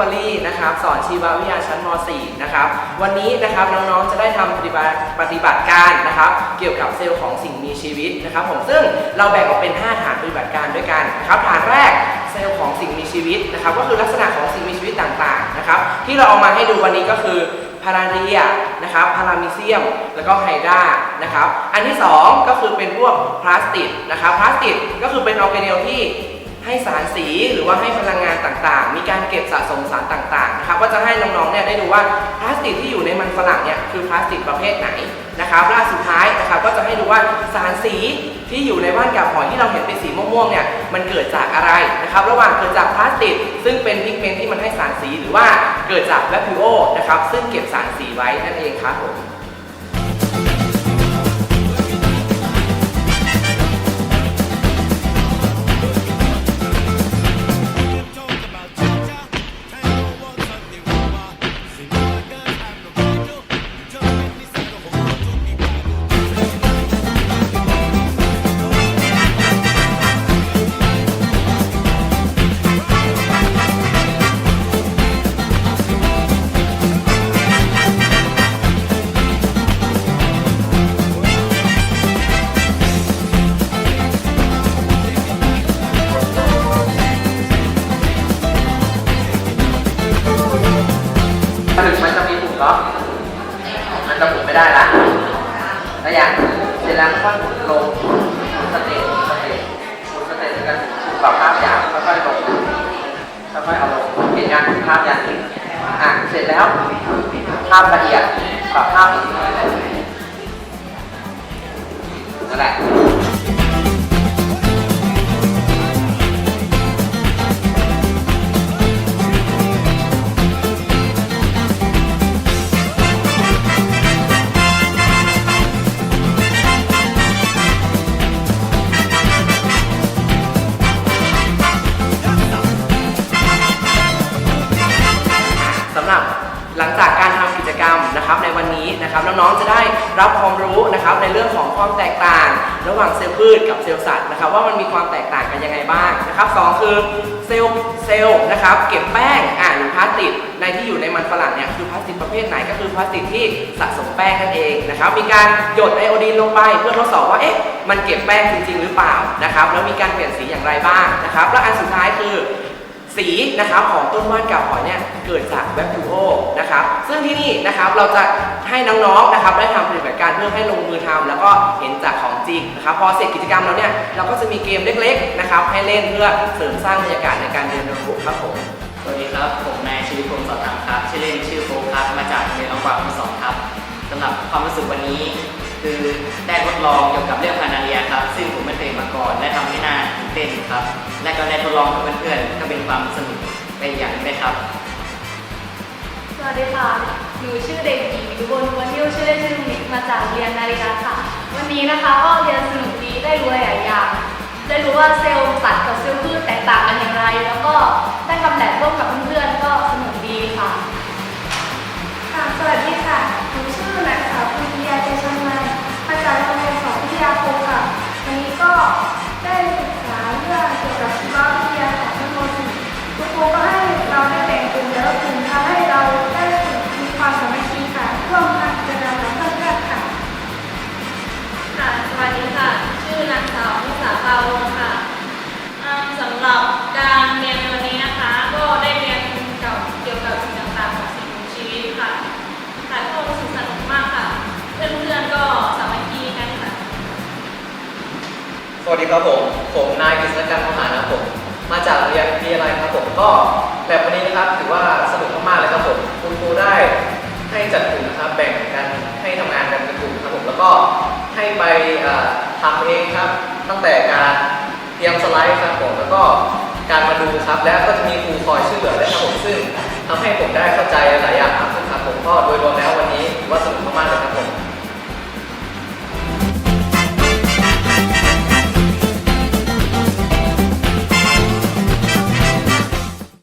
วัสดีครับพี่วอลลี่นะครับ สอนชีววิทยาชั้นม .4 นะครับ วันนี้นะครับน้องๆ จะได้ทำปฏิบัติปฏิบัติการนะครับ เกี่ยวกับเซลล์ของสิ่งมีชีวิตนะครับผมซึ่งเราแบ่งออกเป็น 5 ฐานปฏิบัติการด้วยกันนะครับฐานแรกเซลล์ของสิ่งมีชีวิตนะครับ ก็คือลักษณะของสิ่งมีชีวิตต่างๆนะครับ ที่เราเอามาให้ดูวันนี้ก็คือพาราเรียนะครับพารามิเซียม แล้วก็ไฮดรานะครับ อันที่สองก็คือเป็นพวกพลาสติกนะครับพลาสติกก็คือเป็นออร์แกเนลที่ ให้สารสีหรือว่าให้พลังงานต่างๆ มีการเก็บสะสมสารต่างๆนะครับก็จะให้น้องๆเนี่ยได้ดูว่าพลาสติกที่อยู่ในมันฝรั่งเนี่ยคือพลาสติกประเภทไหนนะครับและอันสุดท้ายนะครับก็จะให้ดูว่าสารสีที่อยู่ในว่านกับหอยที่เราเห็นเป็นสีม่วงๆเนี่ยมันเกิดจากอะไรนะครับระหว่างเกิดจากพลาสติก ซึ่งเป็นพิกเมนที่มันให้สารสีหรือว่าเกิดจากแวคคิโอนะครับซึ่งเก็บสารสีไว้นั่นเองครับผมะมันจะหมุนไม่ได้ละแล้วอย่างเสร็จแล้วค่อยหมุนลงสเตจสเตจหมุนสเตจกันปรับภาพอย่างค่อยๆลงค่อยๆเอาลงเห็นงานภาพอย่างนี้อะเสร็จแล้วภาพละเอียดปรับภาพอีกนั่นแหละ หลังจากการทำกิจกรรมนะครับในวันนี้นะครับน้องๆจะได้รับความรู้นะครับในเรื่องของความแตกต่าง ระหว่างเซลล์พืชกับเซลล์สัตว์นะครับว่ามันมีความแตกต่างกันยังไงบ้างนะครับสองคือเซลล์เซลล์นะครับเก็บแป้งอ่าหรือพลาสติกในที่อยู่ในมันฝรั่งเนี่ยคือพลาสติกประเภทไหนก็คือพลาสติกที่สะสมแป้งนั่นเองนะครับมีการหยดไอโอดีนลงไปเพื่อทดสอบว่าเอ๊ะมันเก็บแป้งจริงๆ หรือเปล่านะครับแล้วมีการเปลี่ยนสีอย่างไรบ้างนะครับและอันสุดท้ายคือ สีนะครับของต้นว่านกับหอยเนี่ยเกิดจากแวคคิโอนะครับซึ่งที่นี่นะครับเราจะให้น้องๆนะครับได้ทำปฏิบัติการเพื่อให้ลงมือทำแล้วก็เห็นจากของจริงนะครับพอเสร็จกิจกรรมแล้วเนี่ยเราก็จะมีเกมเล็กๆนะครับให้เล่นเพื่อเสริมสร้างบรรยากาศในการเรียนรู้ครับผมสวัสดีครับ ผมนายชีวิตพงศ์สอดถามครับชื่อเล่นชื่อโฟกัสมาจากโรงเรียนน้องกวางที่สองครับสำหรับความรู้สึกวันนี้ คือได้ทดลองเกี่ยวกับเรื่องพานาเรียครับ ซึ่งผมไม่เคยมาก่อนและทำให้น่า เต้นครับ และก็ได้ทดลองกับเพื่อนๆก็เป็นความสนุกไปอย่างนี้เลยครับสวัสดีค่ะ หนูชื่อเด็กหญิงอุบลวันทิวชื่อเล่นชื่อมิกมาจากเรียนนาฬิกาค่ะ วันนี้นะคะก็เรียนสนุกดีได้รู้หลายอย่าง ได้รู้ว่าเซลล์สัตว์กับเซลล์พืชแตกต่างกันอย่างไร แล้วก็ได้คำแลกร่วมกับเพื่อนๆ วัสดีครับผม ผมนายกฤษณจันทร์มหานะครับผม มาจากเรียนวิทยาลัยครับผมก็แบบวันนี้นะครับถือว่าสนุกมากๆเลยครับผม คุณครูได้ให้จัดกลุ่มนะครับแบ่งกันให้ทำงานกันเป็นกลุ่มครับผมแล้วก็ให้ไปเอ่อทำเองครับ ตั้งแต่การเตรียมสไลด์ครับผมแล้วก็การมาดูครับ แล้วก็จะมีครูคอยช่วยเหลือด้วยครับผมซึ่งทำให้ผมได้เข้าใจหลายอย่างครับครับผมก็โดยรวมแล้ววันนี้ถือว่าสนุกมากๆเลยครับผม